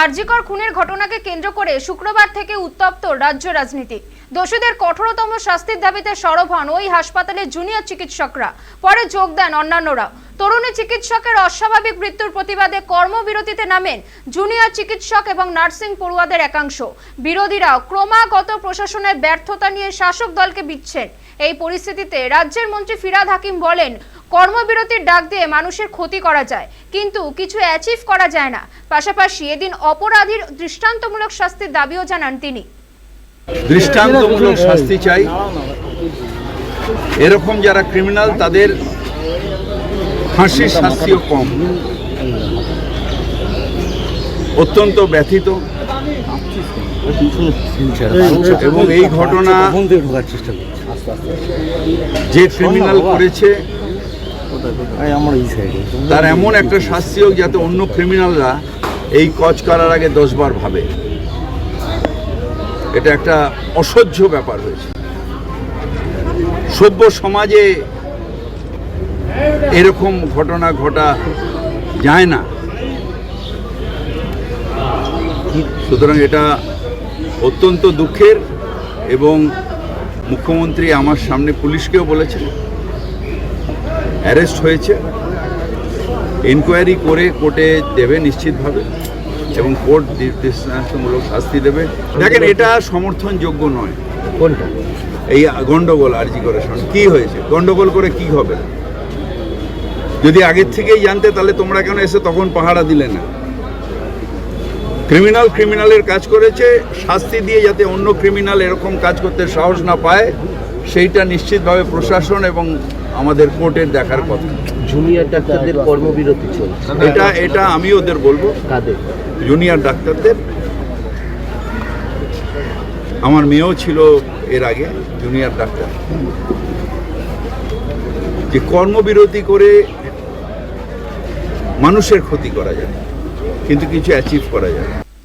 আরজিকর খুনের ঘটনাকে কেন্দ্র করে শুক্রবার থেকে উত্তপ্ত রাজ্য রাজনীতি। দোষীদের কঠোরতম শাস্তির দাবিতে সরব হন ওই হাসপাতালের জুনিয়র চিকিৎসকরা। পরে যোগ দেন অন্যান্যরা তরুণী চিকিৎসকের অস্বাভাবিক মৃত্যুর প্রতিবাদে কর্মবিরতিতে নামেন জুনিয়র চিকিৎসক এবং নার্সিং পড়ুয়াদের একাংশ। বিরোধীরাও ক্রমাগত প্রশাসনের ব্যর্থতা নিয়ে শাসক দলকে বিচ্ছেন এই পরিস্থিতিতে রাজ্যের মন্ত্রী ফিরাদ হাকিম বলেন কর্মবিরতির ডাক দিয়ে মানুষের ক্ষতি করা যায় কিন্তু কিছু অ্যাচিভ করা যায় না। পাশাপাশি এদিন অপরাধীর দৃষ্টান্তমূলক শাস্তির দাবিও জানান তিনি। দৃষ্টান্তমূলক শাস্তি চাই। এরকম যারা ক্রিমিনাল তাদের ফাঁসির শাস্তিও কম। অত্যন্ত ব্যথিত। এবং এই ঘটনা ঢোকার চেষ্টা করছি যে ক্রিমিনাল করেছে আমার এই সাইডে তার এমন একটা শাস্তি হোক যাতে অন্য ক্রিমিনালরা এই কচ করার আগে দশবার ভাবে। এটা একটা অসহ্য ব্যাপার হয়েছে। সভ্য সমাজে এরকম ঘটনা ঘটা যায় না। সুতরাং এটা অত্যন্ত দুঃখের এবং মুখ্যমন্ত্রী আমার সামনে পুলিশকেও বলেছেন। অ্যারেস্ট হয়েছে। ইনকোয়ারি করে কোর্টে দেবে নিশ্চিতভাবে এবং কোর্ট দৃষ্টান্তমূলক শাস্তি দেবে। দেখেন এটা সমর্থনযোগ্য নয়। কোনটা? এই গন্ডগোল আরজি করে কি হয়েছে? গন্ডগোল করে কি হবে? যদি আগের থেকেই জানতে তাহলে তোমরা কেন এসে তখন পাহারা দিলে না? ক্রিমিনাল ক্রিমিনালের কাজ করেছে শাস্তি দিয়ে যাতে অন্য ক্রিমিনাল এরকম কাজ করতে সাহস না পায় সেইটা নিশ্চিতভাবে প্রশাসন এবং আমাদের কোর্টের দেখার কথা। জুনিয়র ডাক্তারদের কর্মবিরতি চলছে। এটা এটা আমি ওদের বলব। কাদের? জুনিয়র ডাক্তারদের। আমার মেয়েও ছিল এর আগে জুনিয়র ডাক্তার। যে কর্মবিরতি করে মানুষের ক্ষতি করা যায় কিন্তু কিছু অ্যাচিভ করা যায়। না।